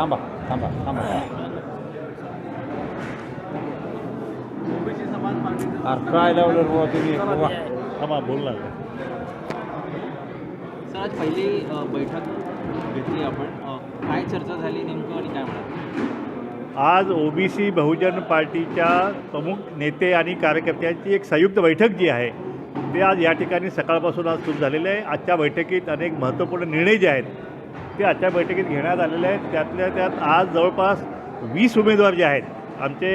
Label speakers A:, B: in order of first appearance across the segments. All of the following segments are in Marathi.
A: थांबा थांबा थांबा.
B: ओबीसी समाज पार्टीचं
A: अरे काय लावलं रे बुवा तुम्ही. थांबा बोल ना.
B: सर आज पहिली अ, बैठक घेतली आपण. अ, काय चर्चा झाली नेमकं आणि काय म्हणाल?
C: आज ओबीसी बहुजन पार्टीच्या प्रमुख नेते आणि कार्यकर्त्यांची एक संयुक्त बैठक जी आहे ते आज या ठिकाणी सकाळपासून आज सुरू झालेले आहे. आजच्या बैठकीत अनेक महत्त्वपूर्ण निर्णय जे आहेत ते आजच्या बैठकीत घेण्यात आलेले आहेत. त्यातल्या त्यात आज जवळपास वीस उमेदवार जे आहेत आमचे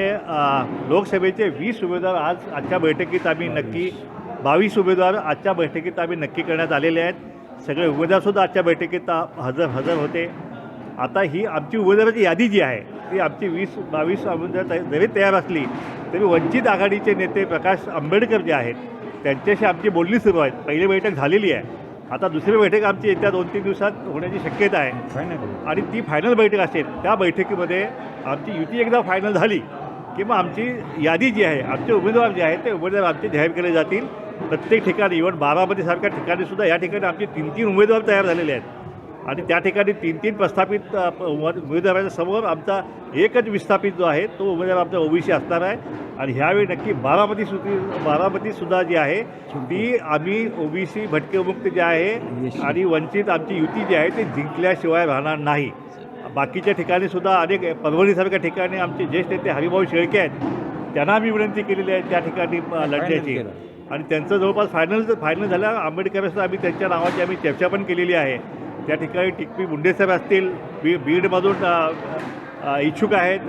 C: लोकसभेचे वीस उमेदवार आज आजच्या बैठकीत आम्ही नक्की बावीस उमेदवार आजच्या बैठकीत आम्ही नक्की करण्यात आलेले आहेत. सगळे उमेदवारसुद्धा आजच्या बैठकीत हजर हजर होते. आता ही आमची उमेदवाराची यादी जी आहे ती आमची वीस बावीस उमेदवार जरी तयार असली तरी वंचित आघाडीचे नेते प्रकाश आंबेडकर जे आहेत त्यांच्याशी आमची बोलणी सुरू आहेत पहिली बैठक झालेली आहे. आता दुसरी बैठक आमची येत्या दोन तीन दिवसात होण्याची शक्यता आहे. आणि ती फायनल बैठक असेल त्या बैठकीमध्ये आमची युती एकदा फायनल झाली की मग आमची यादी जी आहे आमचे उमेदवार जे आहेत ते उमेदवार आमचे जाहीर केले जातील. प्रत्येक ठिकाणी इव्हन बारामतीसारख्या ठिकाणी सुद्धा या ठिकाणी आमचे तीन तीन उमेदवार तयार झालेले आहेत. आणि त्या ठिकाणी तीन तीन प्रस्थापित उमेदवाराच्या समोर आमचा एकच विस्थापित जो आहे तो उमेदवार आमचा ओबीसी असणार आहे. आणि ह्यावेळी नक्की बारामती सुद्धी बारामतीसुद्धा जी आहे ती आम्ही ओबीसी भटकेमुक्त जे आहे आणि वंचित आमची युती जी आहे ती जिंकल्याशिवाय राहणार नाही. बाकीच्या ठिकाणी सुद्धा अनेक परभणीसारख्या ठिकाणी आमचे ज्येष्ठ नेते हरिभाऊ शेळके आहेत त्यांना आम्ही विनंती केलेली आहे त्या ठिकाणी लढण्याची. आणि त्यांचं जवळपास फायनल फायनल झालं आंबेडकरांसुद्धा आम्ही त्यांच्या नावाची आम्ही चर्चा पण केलेली आहे. त्या ठिकाणी टिकपी मुंडेसाहेब असतील बी बीडमधून इच्छुक आहेत.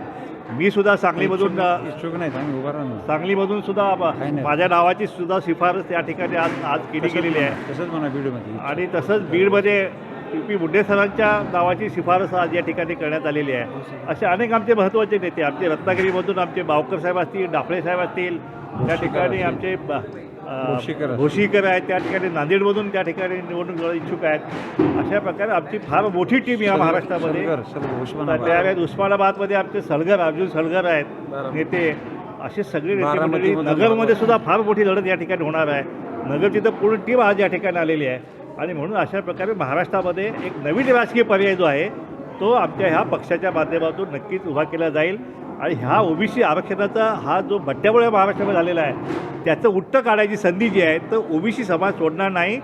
C: मी सुद्धा सांगलीमधून
A: इच्छुक नाही उभा राहणार
C: सांगलीमधून सुद्धा. माझ्या नावाची सुद्धा शिफारस त्या ठिकाणी आज आज केली गेलेली आहे.
A: तसंच म्हणा व्हिडिओमध्ये
C: आणि तसंच बीडमध्ये पी पी मुंडे सरांच्या नावाची शिफारस आज या ठिकाणी करण्यात आलेली आहे. असे अनेक आमचे महत्त्वाचे नेते आमचे रत्नागिरीमधून आमचे बावकर साहेब असतील डाफळे साहेब असतील त्या ठिकाणी आमचे
A: भोशीकर
C: आहेत त्या ठिकाणी नांदेडमधून त्या ठिकाणी निवडणूक लढवण्यास इच्छुक आहेत. अशा प्रकारे आमची फार मोठी टीम या महाराष्ट्रामध्ये. त्यावेळेस उस्मानाबादमध्ये आमचे सलगर अर्जुन सलगर आहेत नेते. असे सगळे नेते मंडळी
A: बारामतीमधून
C: नगरमध्ये सुद्धा फार मोठी लढत या ठिकाणी होणार आहे. नगरची तर पूर्ण टीम आज या ठिकाणी आलेली आहे. आणि म्हणून अशा प्रकारे महाराष्ट्रामध्ये एक नवीन राजकीय पर्याय जो आहे तो आमच्या ह्या पक्षाच्या माध्यमातून नक्कीच उभा केला जाईल. आणि ह्या ओबीसी आरक्षणाचा हा जो भट्ट्यामुळे महाराष्ट्रामध्ये झालेला आहे त्याचं उट्ट काढायची संधी जी आहे तर ओबीसी समाज सोडणार नाही.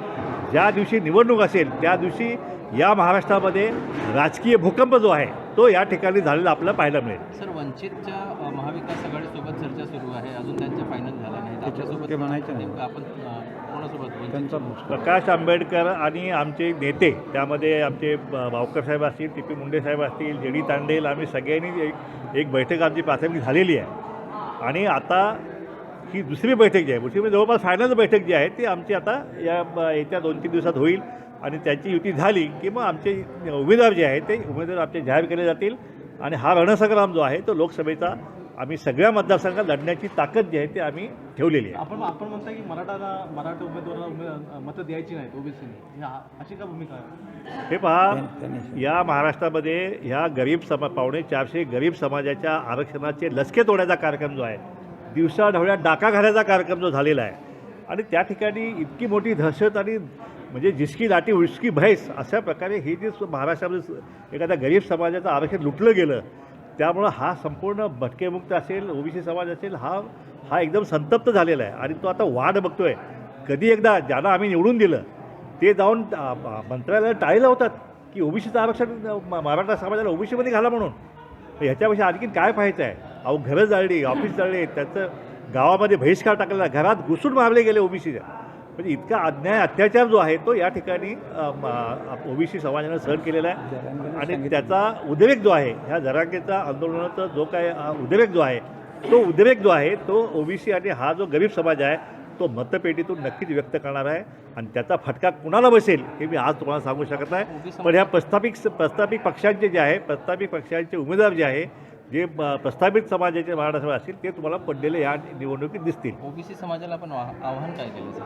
C: ज्या दिवशी निवडणूक असेल त्या दिवशी या महाराष्ट्रामध्ये राजकीय भूकंप जो आहे तो या ठिकाणी झालेला आपल्याला पाहायला मिळेल.
B: सर वंचितच्या महाविकास आघाडीसोबत चर्चा सुरू आहे. अजून त्यांच्या फायनल झाला आपल्यासोबत
A: ते म्हणायचं नाही.
B: आपण कोणासोबत
A: त्यांचा
C: प्रकाश आंबेडकर आणि आमचे नेते त्यामध्ये आमचे भावकर साहेब असतील टी पी मुंडे साहेब असतील जे डी तांडेल आम्ही सगळ्यांनी एक एक बैठक आमची प्राथमिक झालेली आहे. आणि आता ही दुसरी बैठक जी आहे दुसरी म्हणजे जवळपास फायनल बैठक जी आहे ती आमची आता या येत्या दोन तीन दिवसात होईल. आणि त्याची युती झाली की मग आमचे उमेदवार जे आहेत ते उमेदवार आमचे जाहीर केले जातील. आणि हा रणसंग्राम जो आहे तो लोकसभेचा आम्ही सगळ्या मतदारसंघात लढण्याची ताकद जी आहे ती आम्ही ठेवलेली आहे.
D: आपण आपण म्हणता की मराठाला मराठा उमेदवाराला उमे मतं द्यायची नाहीत ओबीसीने. अशी का भूमिका आहे?
C: हे पहा या महाराष्ट्रामध्ये ह्या गरीब समा पावणे चारशे गरीब समाजाच्या आरक्षणाचे लसके तोडायचा कार्यक्रम जो आहे दिवसा ढवळ्या डाका घालायचा कार्यक्रम जो झालेला आहे आणि त्या ठिकाणी इतकी मोठी दहशत आणि म्हणजे जिसकी लाटी उचकी भैस अशा प्रकारे ही जी महाराष्ट्रामध्ये एखाद्या गरीब समाजाचं आरक्षण लुटलं गेलं त्यामुळं हा संपूर्ण भटकेमुक्त असेल ओबीसी समाज असेल हा हा एकदम संतप्त झालेला आहे. आणि तो आता वाद बघतो आहे कधी एकदा ज्यांना आम्ही निवडून दिलं ते जाऊन मंत्रालयाला टाळलं होतात टाळी लावतात की ओबीसीचं आरक्षण मराठा समाजाला ओबीसीमध्ये घाला म्हणून. ह्याच्यापेक्षा आणखीन काय पाहायचं आहे? अहो घरं जाळली ऑफिस जाळले त्याचं गावामध्ये बहिष्कार टाकलेला घरात घुसून मारले गेले ओबीसीच्या म्हणजे इतका अन्याय अत्याचार जो आहे तो या ठिकाणी ओबीसी समाजानं सहन केलेला आहे. आणि त्याचा उद्रेक जो आहे ह्या जरांगेचा आंदोलनाचा जो काय उद्रेक जो आहे तो उद्रेक जो आहे तो ओबीसी आणि हा जो गरीब समाज आहे तो मतपेटीतून नक्कीच व्यक्त करणार आहे. आणि त्याचा फटका कुणाला बसेल हे मी आज तुम्हाला सांगू शकत नाही. पण ह्या प्रस्थापित प्रस्थापित पक्षांचे जे आहे प्रस्थापित पक्षांचे उमेदवार जे आहे जे प्रस्थापित समाजाचे महाराष्ट्रात असतील ते तुम्हाला पडलेले या निवडणुकीत दिसतील.
B: ओबीसी समाजाला आपण आव्हा- आव्हान काय केलं सर?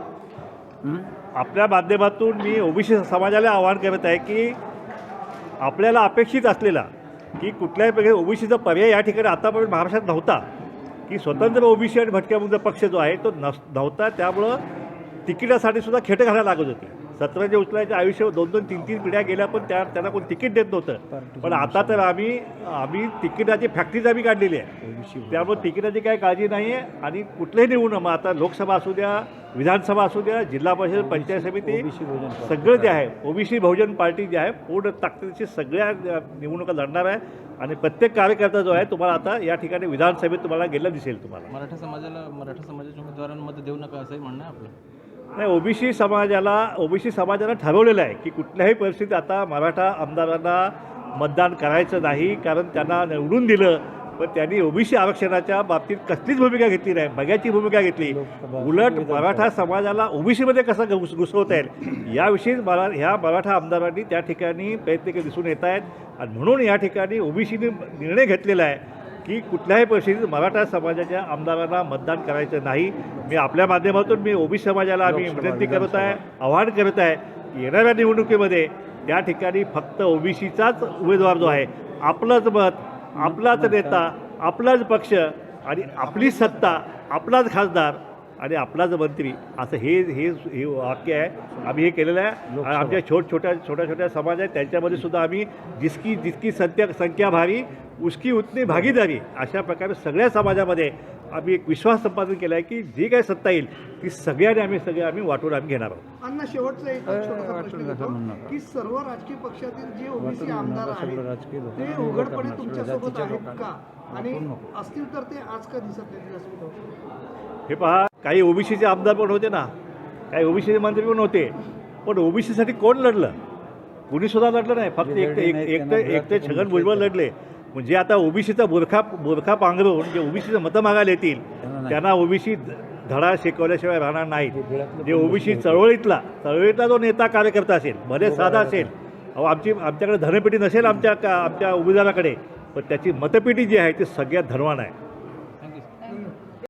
C: आपल्या माध्यमातून मी ओबीसी समाजाला आवाहन करत आहे की आपल्याला अपेक्षित असलेला की कुठल्याही प्रकारे ओबीसीचा पर्याय या ठिकाणी आतापर्यंत महाराष्ट्रात नव्हता की स्वतंत्र ओबीसी आणि भटक्यामुक्त पक्ष जो आहे तो नस नव्हता. त्यामुळं तिकिटासाठी सुद्धा खेटं घालायला लागत होती. सतराच्या उचलायचे आयुष्य दोन दोन तीन तीन पिढ्या गेल्या पण त्या त्यांना कोण तिकीट देत नव्हतं. पण आता तर आम्ही आम्ही तिकिटाची फॅक्टरीच आम्ही काढलेली आहे. त्यामुळे तिकिटाची काही काळजी नाही आहे आणि कुठलंही निवडून मग आता लोकसभा असू द्या विधानसभा असू द्या जिल्हा परिषद पंचायत समिती. सगळं जे आहे ओबीसी बहुजन पार्टी जी आहे पूर्ण ताकदीची सगळ्या निवडणुका लढणार आहे आणि प्रत्येक कार्यकर्ता जो आहे तुम्हाला आता या ठिकाणी विधानसभेत तुम्हाला गेला दिसेल तुम्हाला.
B: मराठा समाजाला मराठा समाजाच्या उमेदवारांना मत देऊ नका असंही म्हणणं आहे आपलं.
C: नाही ओबीसी समाजाला ओबीसी समाजाला ठरवलेलं आहे की कुठल्याही परिस्थितीत आता मराठा आमदारांना मतदान करायचं नाही कारण त्यांना निवडून दिलं पण त्यांनी ओबीसी आरक्षणाच्या बाबतीत कसलीच भूमिका घेतली नाही बघ्याची भूमिका घेतली. उलट. मराठा समाजाला ओबीसीमध्ये कसं घुस घुसवता येईल? याविषयी मला ह्या मराठा आमदारांनी त्या ठिकाणी प्रयत्न दिसून येत आहेत. आणि म्हणून या ठिकाणी ओबीसीने निर्णय घेतलेला आहे. की कुठल्याही परिस्थितीत मराठा समाजाच्या आमदारांना मतदान करायचं नाही मी आपल्या माध्यमातून मी ओबीसी समाजाला आम्ही विनंती करत आहे. आवाहन करत आहे येणाऱ्या निवडणुकीमध्ये त्या ठिकाणी फक्त ओबीसीचाच उमेदवार जो आहे आपलंच मत आपलाच नेता आपलाच पक्ष आणि आपली सत्ता आपलाच खासदार आणि आपलाच मंत्री असं हे हे हे वाक्य आहे. आम्ही हे केलेलं आहे. आणि आमच्या छोट छोट्या छोट्या छोट्या समाज आहेत त्यांच्यामध्ये सुद्धा आम्ही जिसकी जितकी संख्या संख्या भारी उसकी उतनी भागीदारी अशा प्रकारे सगळ्या समाजामध्ये आम्ही एक विश्वास संपादन केला आहे की जी काही सत्ता येईल ती सगळ्यांनी आम्ही सगळे आम्ही वाटून आम्ही घेणार आहोत.
E: अण्णा शेवटचा एक छोटासा प्रश्न घेतो. की सर्व राजकीय पक्षातील जे ओबीसी आमदार आहेत. ते उघडपणे
A: करणार,
E: तुमच्या
A: सगळ्या
E: सोबत
A: जातीच्या
E: आहेत. का? आणि. असतील तर ते आज का दिसत नाही
C: हे पहा. काही ओबीसीचे आमदार पण होते ना. काही ओबीसीचे मंत्री पण होते. पण ओबीसीसाठी कोण लढलं? कुणी सुद्धा लढलं नाही. फक्त एक एक
A: नाहीत
C: एक
A: त्यांना
C: ते एक ते
A: घरात
C: छगन भुजबळ. लढले. म्हणजे आता ओबीसीचा बोरखा बोरखा पांघरून जे ओबीसीचं मतं मागायला येतील
A: त्यांना
C: ओबीसी धडा शिकवल्याशिवाय राहणार नाहीत. जे ओबीसी चळवळीतला चळवळीतला जो नेता कार्यकर्ता असेल भले साधा असेल. अहो आमची आमच्याकडे धनपेटी नसेल आमच्या का आमच्या उमेदवाराकडे पण त्याची मतपेटी जी आहे ती सगळ्यात धनवान आहे.